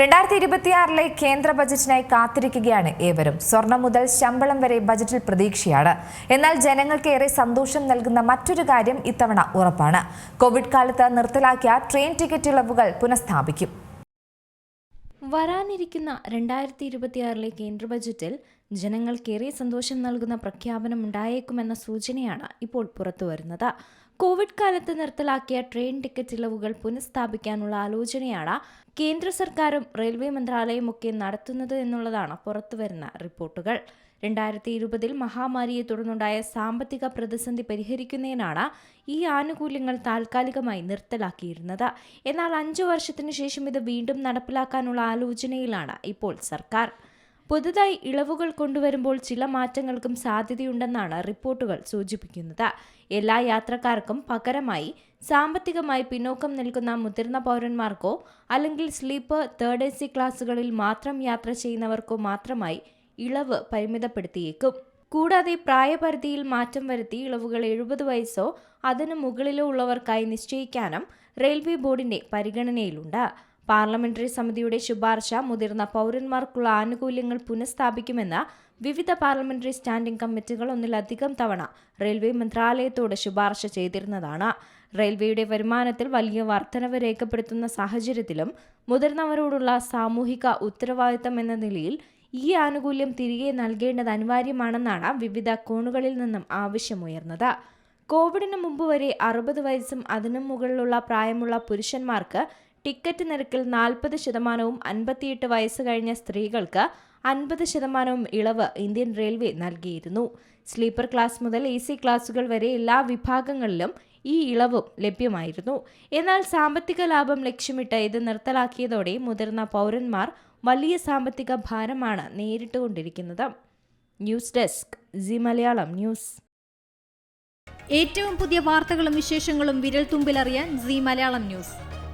രണ്ടായിരത്തി ഇരുപത്തിയാറിലെ കേന്ദ്ര ബജറ്റിനായി കാത്തിരിക്കുകയാണ് ഏവരും. സ്വർണം മുതൽ ശമ്പളം വരെ ബജറ്റിൽ പ്രതീക്ഷയാണ്. എന്നാൽ ജനങ്ങൾക്ക് ഏറെ സന്തോഷം നൽകുന്ന മറ്റൊരു കാര്യം ഇത്തവണ ഉറപ്പാണ്. കോവിഡ് കാലത്ത് നിർത്തലാക്കിയ ട്രെയിൻ ടിക്കറ്റ് ഇളവുകൾ പുനഃസ്ഥാപിക്കും. വരാനിരിക്കുന്ന രണ്ടായിരത്തി ഇരുപത്തിയാറിലെ കേന്ദ്ര ബജറ്റിൽ ജനങ്ങൾക്കേറെ സന്തോഷം നൽകുന്ന പ്രഖ്യാപനം ഉണ്ടായേക്കുമെന്ന സൂചനയാണ് ഇപ്പോൾ പുറത്തുവരുന്നത്. കോവിഡ് കാലത്ത് നിർത്തലാക്കിയ ട്രെയിൻ ടിക്കറ്റ് ഇളവുകൾ പുനഃസ്ഥാപിക്കാനുള്ള ആലോചനയാണ് കേന്ദ്ര സർക്കാരും റെയിൽവേ മന്ത്രാലയവും ഒക്കെ നടത്തുന്നത് എന്നുള്ളതാണ് പുറത്തുവരുന്ന റിപ്പോർട്ടുകൾ. രണ്ടായിരത്തി ഇരുപതിൽ മഹാമാരിയെ തുടർന്നുണ്ടായ സാമ്പത്തിക പ്രതിസന്ധി പരിഹരിക്കുന്നതിനാണ് ഈ ആനുകൂല്യങ്ങൾ താൽക്കാലികമായി നിർത്തലാക്കിയിരുന്നത്. എന്നാൽ അഞ്ചു വർഷത്തിനു ശേഷം ഇത് വീണ്ടും നടപ്പിലാക്കാനുള്ള ആലോചനയിലാണ് ഇപ്പോൾ സർക്കാർ. പുതുതായി ഇളവുകൾ കൊണ്ടുവരുമ്പോൾ ചില മാറ്റങ്ങൾക്കും സാധ്യതയുണ്ടെന്നാണ് റിപ്പോർട്ടുകൾ സൂചിപ്പിക്കുന്നത്. എല്ലാ യാത്രക്കാർക്കും പകരമായി സാമ്പത്തികമായി പിന്നോക്കം നിൽക്കുന്ന മുതിർന്ന പൗരന്മാർക്കോ അല്ലെങ്കിൽ സ്ലീപ്പർ തേർഡ് എ സി ക്ലാസുകളിൽ മാത്രം യാത്ര ചെയ്യുന്നവർക്കോ മാത്രമായി ഇളവ് പരിമിതപ്പെടുത്തിയേക്കും. കൂടാതെ പ്രായപരിധിയിൽ മാറ്റം വരുത്തി ഇളവുകൾ എഴുപത് വയസ്സോ അതിനു മുകളിലോ ഉള്ളവർക്കായി നിശ്ചയിക്കാനും റെയിൽവേ ബോർഡിന്റെ പരിഗണനയിലുണ്ട്. പാർലമെന്ററി സമിതിയുടെ ശുപാർശ മുതിർന്ന പൗരന്മാർക്കുള്ള ആനുകൂല്യങ്ങൾ പുനഃസ്ഥാപിക്കുമെന്ന് വിവിധ പാർലമെന്ററി സ്റ്റാൻഡിംഗ് കമ്മിറ്റികൾ ഒന്നിലധികം തവണ റെയിൽവേ മന്ത്രാലയത്തോട് ശുപാർശ ചെയ്തിരുന്നതാണ്. റെയിൽവേയുടെ വരുമാനത്തിൽ വലിയ വർധനവ് രേഖപ്പെടുത്തുന്ന സാഹചര്യത്തിലും മുതിർന്നവരോടുള്ള സാമൂഹിക ഉത്തരവാദിത്തം എന്ന നിലയിൽ ഈ ആനുകൂല്യം തിരികെ നൽകേണ്ടത് അനിവാര്യമാണെന്നാണ് വിവിധ കോണുകളിൽ നിന്നും ആവശ്യമുയർന്നത്. കോവിഡിന് മുമ്പ് വരെ അറുപത് വയസ്സും അതിനും മുകളിലുള്ള പ്രായമുള്ള പുരുഷന്മാർക്ക് ടിക്കറ്റ് നിരക്കിൽ നാൽപ്പത് ശതമാനവും അൻപത്തിയെട്ട് വയസ്സ് കഴിഞ്ഞ സ്ത്രീകൾക്ക് അൻപത് ശതമാനവും ഇളവ് ഇന്ത്യൻ റെയിൽവേ നൽകിയിരുന്നു. സ്ലീപ്പർ ക്ലാസ് മുതൽ എ സി ക്ലാസുകൾ വരെ എല്ലാ വിഭാഗങ്ങളിലും ഈ ഇളവും ലഭ്യമായിരുന്നു. എന്നാൽ സാമ്പത്തിക ലാഭം ലക്ഷ്യമിട്ട് ഇത് നിർത്തലാക്കിയതോടെ മുതിർന്ന പൗരന്മാർ വലിയ സാമ്പത്തിക ഭാരമാണ് നേരിട്ടുകൊണ്ടിരിക്കുന്നത്. News desk Zee Malayalam news. ഏറ്റവും പുതിയ വാർത്തകളും വിശേഷങ്ങളും വിരൽ തുമ്പിലറിയാൻ സി മലയാളം ന്യൂസ്.